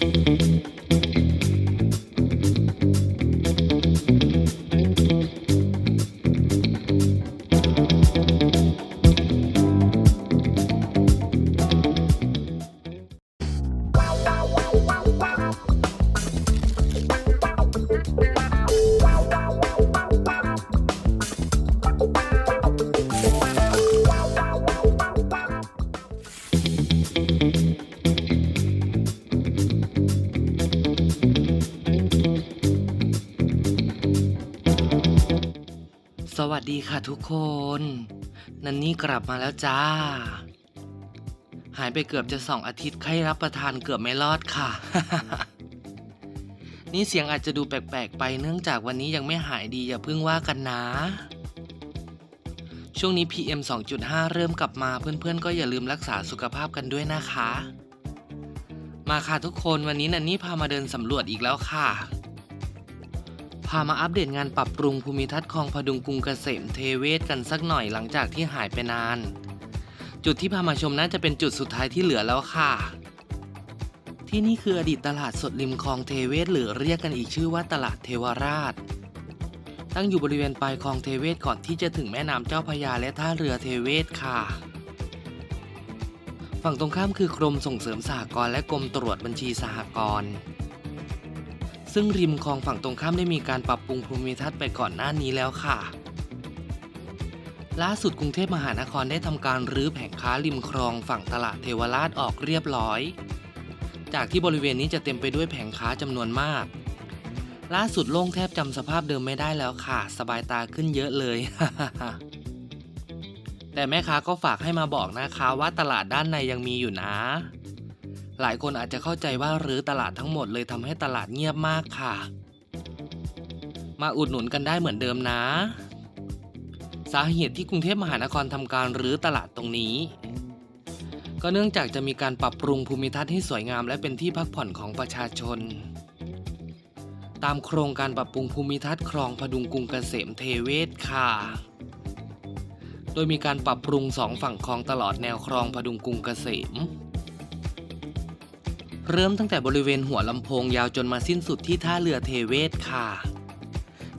Música สวัสดีค่ะทุกคน นันนี่กลับมาแล้วจ้า หายไปเกือบจะสองอาทิตย์ไข้รับประทานเกือบไม่รอดค่ะ นี่เสียงอาจจะดูแปลกๆไปเนื่องจากวันนี้ยังไม่หายดีอย่าเพิ่งว่ากันนะ ช่วงนี้ PM 2.5 เริ่มกลับมาเพื่อนๆ ก็อย่าลืมรักษาสุขภาพกันด้วยนะคะ มาค่ะทุกคนวันนี้นันนี่พามาเดินสำรวจอีกแล้วค่ะ พามาอัปเดตงานปรับปรุงภูมิทัศน์คลองพดุงกรุงเกษมเทเวศกันสักหน่อยหลังจากที่หายไปนาน จุดที่พามาชมน่าจะเป็นจุดสุดท้ายที่เหลือแล้วค่ะ ที่นี่คืออดีตตลาดสดริมคลองเทเวศหรือเรียกกันอีกชื่อว่าตลาดเทวราช ตั้งอยู่บริเวณปลายคลองเทเวศก่อนที่จะถึงแม่น้ำเจ้าพระยาและท่าเรือเทเวศค่ะฝั่งตรงข้ามคือกรมส่งเสริมสหกรณ์และกรมตรวจบัญชีสหกรณ์ ซึ่งริมคลองฝั่งตรงข้ามได้มีการปรับปรุงภูมิทัศน์ไปก่อนหน้านี้แล้วค่ะ ล่าสุดกรุงเทพมหานครได้ทำการรื้อแผงค้าริมคลองฝั่งตลาดเทวราชออกเรียบร้อย จากที่บริเวณนี้จะเต็มไปด้วยแผงค้าจำนวนมาก ล่าสุดโล่งแทบจำสภาพเดิมไม่ได้แล้วค่ะ สบายตาขึ้นเยอะเลยแต่แม่ค้าก็ฝากให้มาบอกนะคะว่าตลาดด้านในยังมีอยู่นะ หลายคนอาจจะเข้าใจว่ารื้อตลาดทั้งหมดเลยทำให้ตลาดเงียบมากค่ะ มาอุดหนุนกันได้เหมือนเดิมนะ สาเหตุที่กรุงเทพมหานครทำการรื้อตลาดตรงนี้ ก็เนื่องจากจะมีการปรับปรุงภูมิทัศน์ให้สวยงามและเป็นที่พักผ่อนของประชาชน ตามโครงการปรับปรุงภูมิทัศน์คลองพดุงกรุงเกษมเทเวศค่ะโดยมีการปรับปรุงสองฝั่งคลองตลอดแนวคลองพดุงกรุงเกษม เริ่มตั้งแต่บริเวณหัวลำโพงยาวจนมาสิ้นสุดที่ท่าเรือเทเวศค่ะ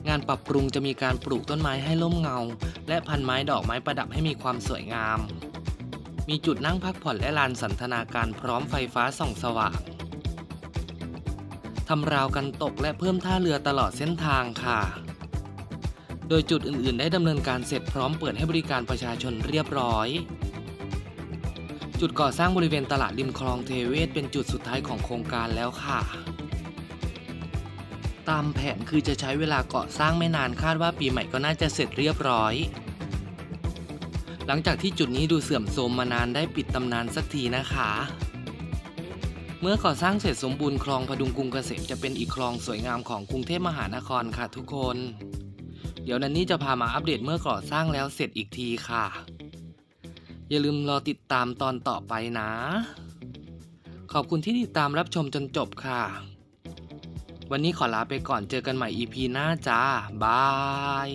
งานปรับปรุงจะมีการปลูกต้นไม้ให้ร่มเงา และพันไม้ดอกไม้ประดับให้มีความสวยงาม มีจุดนั่งพักผ่อนและลานสันทนาการพร้อมไฟฟ้าส่องสว่างทำราวกันตกและเพิ่มท่าเรือตลอดเส้นทางค่ะ โดยจุดอื่น ๆ ได้ดำเนินการเสร็จพร้อมเปิดให้บริการประชาชนเรียบร้อย จุดก่อสร้างบริเวณตลาดริมคลองเทเวศเป็นจุดสุดท้ายของโครงการแล้วค่ะ ตามแผนคือจะใช้เวลาก่อสร้างไม่นานคาดว่าปีใหม่ก็น่าจะเสร็จเรียบร้อย หลังจากที่จุดนี้ดูเสื่อมโทรมมานานได้ปิดตำนานสักทีนะคะ เมื่อก่อสร้างเสร็จสมบูรณ์คลองพดุงกรุงเกษมจะเป็นอีกคลองสวยงามของกรุงเทพมหานครค่ะทุกคน เดี๋ยวนันนี่จะพามาอัปเดตเมื่อก่อสร้างแล้วเสร็จอีกทีค่ะ อย่าลืมรอติดตามตอนต่อไปนะ ขอบคุณที่ติดตามรับชมจนจบค่ะ วันนี้ขอลาไปก่อนเจอกันใหม่ EP หน้าจ้า บาย